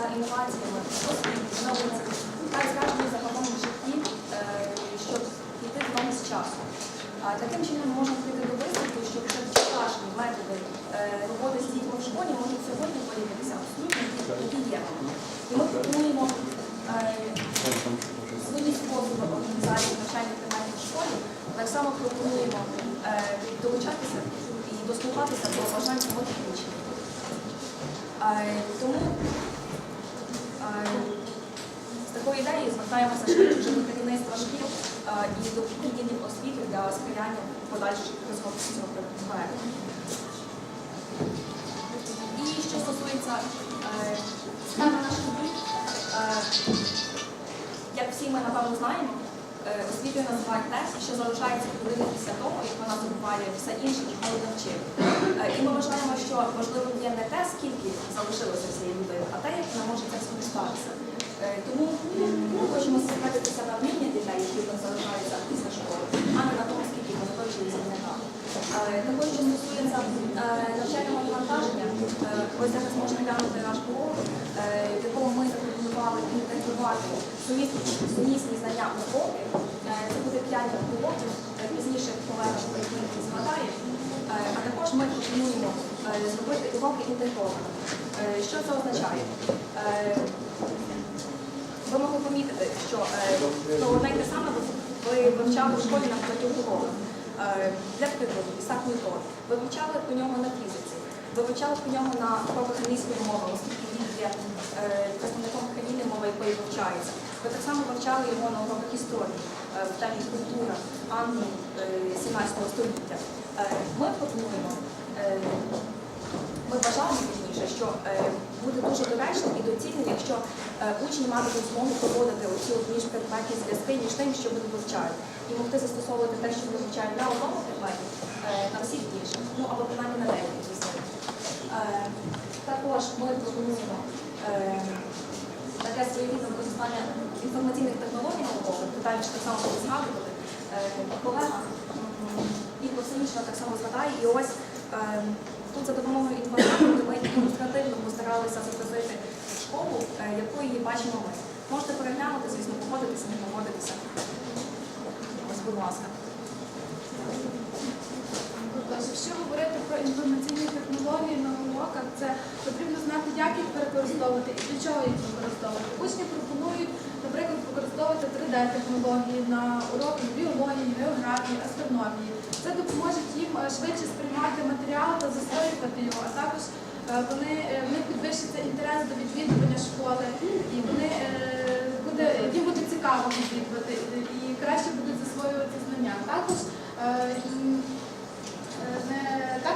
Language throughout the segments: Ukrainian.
за інноваціями, освіти, науці та зражені загалом в житті, е, щоб йти в ногу з часу. Таким чином можемо прийти до висновку, що вчорашні методи е, роботи з дітьми в школі можуть сьогодні порівнятися абсолютно дієвими. І ми пропонуємо е, свої способи організації навчальних предметів в школі, так само пропонуємо е, долучатися і дослухатися до бажань самих учнів. Е, Тому е, з такою ідеєю звертаємося ще до керівництва шкіл е, і до відділів освіти для сприяння подальших розробки цього проекту. І що стосується е, схеми наших дій, е, як всі ми напевно знаємо, освітою називають те, що залишається людини після того, як вона забуває все інше, чого не. Е, І ми вважаємо, що важливим є не те, скільки залишилося цієї людини, а те, як вона може це скористатися. Е, Тому ми хочемо зосередитися на вміння дітей, які в них залишаються після школи, а не на тому, скільки вони вивчили за дня. Також, що стосується е, навчального навантаження, е, ось зараз можна глянути наш блог, е, в якому ми запропонували інтегрувати сумісні, сумісні знання уроки. Е, Це буде 5 уроків, е, пізніше колега згадає. Е, А також ми пропонуємо зробити уроки інтегрованими. Е, Що це означає? Ви могли помітити, що ну, одне те саме ви ви вивчали в школі на багатьох уроках. Для прикладу, Ісак Ньютон. Ви вивчали по нього на фізиці, вивчали по нього на уроках англійської мови, оскільки він є е, представником країни, мова якої вивчається. Ви так само вивчали його на уроках історії, е, в темі культура Англії е, 17 століття. Е, Ми пропонуємо, ми вважаємо вірніше, що буде дуже доречним і доцільним, якщо учні матимуть змогу проводити оці от міжпредметні зв'язки між тим, що вони вивчають, і могти застосовувати те, що вони вивчають на одному предметі, на всіх інших, ну або принаймні на деяких Також ми пропонуємо е, таке своєрідне використання інформаційних технологій наукових, детальніше так само буде згадувати. Е, Колега м, Ігор Синічна так само згадає, і ось е, тут за допомогою інформатики ми ілюстративно постаралися зобразити школу, е, якою її бачимо ми. Можете переглянути, звісно, погодитися, не погодитися. Ось, будь ласка. Якщо говорити про інформаційні технології на уроках, це потрібно знати, як їх використовувати і для чого їх використовувати. Учні пропонують, наприклад, використовувати 3D-технології на уроках біології, географії, астрономії. Це допоможе їм е, швидше сприймати матеріал та засвоювати його, а також е, вони, е, в них підвищиться інтерес до відвідування школи, і вони буде, їм буде цікаво відвідувати і краще будуть засвоювати знання. Також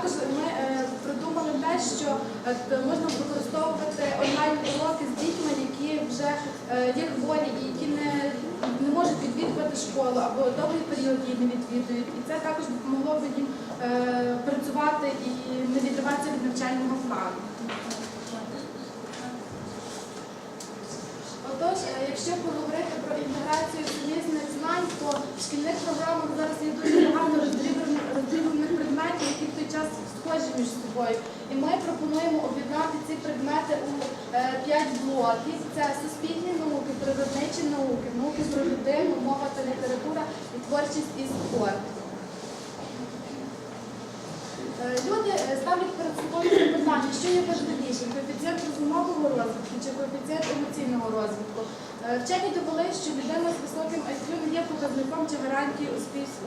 Також ми е, придумали те, що е, можна використовувати онлайн-уроки з дітьми, які вже е, є хворі і які не, не можуть відвідувати школу або довгий період її не відвідують. І це також допомогло б їм працювати і не відриватися від навчального плану. Отож, якщо поговорити про інтеграцію сумісних знань, то в шкільних програмах зараз є дуже між. І ми пропонуємо об'єднати ці предмети у е, п'ять блоків. Це суспільні науки, природничі науки, науки про людину, мова та література і творчість і спорт. Люди е, ставлять перед собою запитання, що є важливіше, коефіцієнт розумового розвитку чи коефіцієнт емоційного розвитку. Е, Вчені довели, що людина з високим IQ не є показником чи гарантією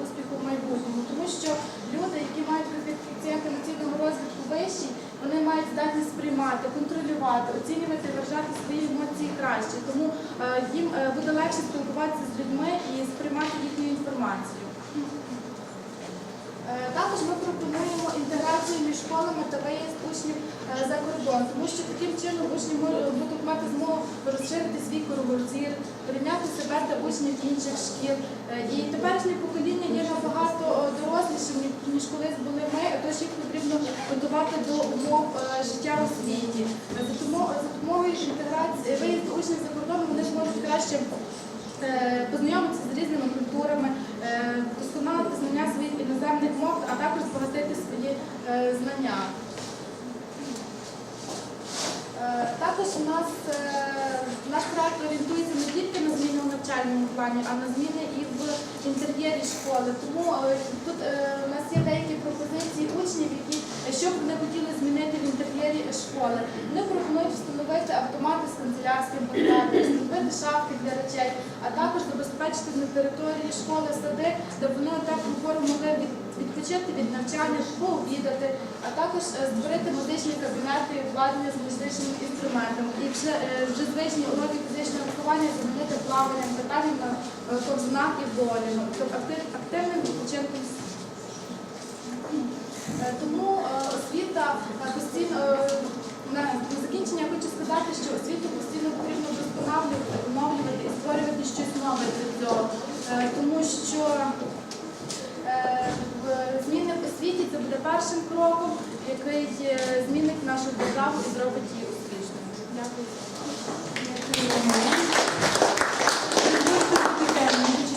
успіху в майбутньому, тому що люди, які мають коефіцієнт емоційного розвитку вищий, вони мають здатність сприймати, контролювати, оцінювати, вважати свої емоції краще. Тому е, їм буде легше спілкуватися з людьми і сприймати їхню інформацію. Е, Також ми пропонуємо інтеграцію між школами та виїзд учнів е, за кордон, тому що таким чином учні будуть мати змогу розширити свій кругозір, порівняти себе та учнів інших шкіл. Е, І теперішнє покоління є набагато е, дорослішим, ніж колись були ми, тож їх потрібно готувати до умов е, життя у світі. Е, За допомогою інтеграції виїзду учнів за кордон вони зможуть краще е, познайомитися з різними культурами, е, досконалити знання своїх іноземних мов, а також збагатити свої е, знання. Е, Е, Також у нас е, наш проект орієнтується не тільки на зміни у навчальному плані, а на зміни і в інтер'єрі школи. Тому е, тут е, у нас є деякі пропозиції учнів, які е, що б вони хотіли змінити в школи. Вони пропонують встановити автомати з канцелярським апаратом, встановити шафки для речей, а також забезпечити на території школи сади, де вони теплу пору могли від, відпочити від навчання, пообідати, а також е, створити музичні кабінети і обладнання з музичними інструментами. І вже, е, вже звичні уроки фізичного виховання замінити плаванням, катанням на е, ковзанах і боліну, тобто активним відпочинком. Е, Тому е, освіта постійно е, на закінчення хочу сказати, що освіту постійно потрібно вдосконалювати, оновлювати і створювати щось нове для цього. Тому що зміни в освіті це буде першим кроком, який змінить нашу державу і зробить її успішною. Дякую.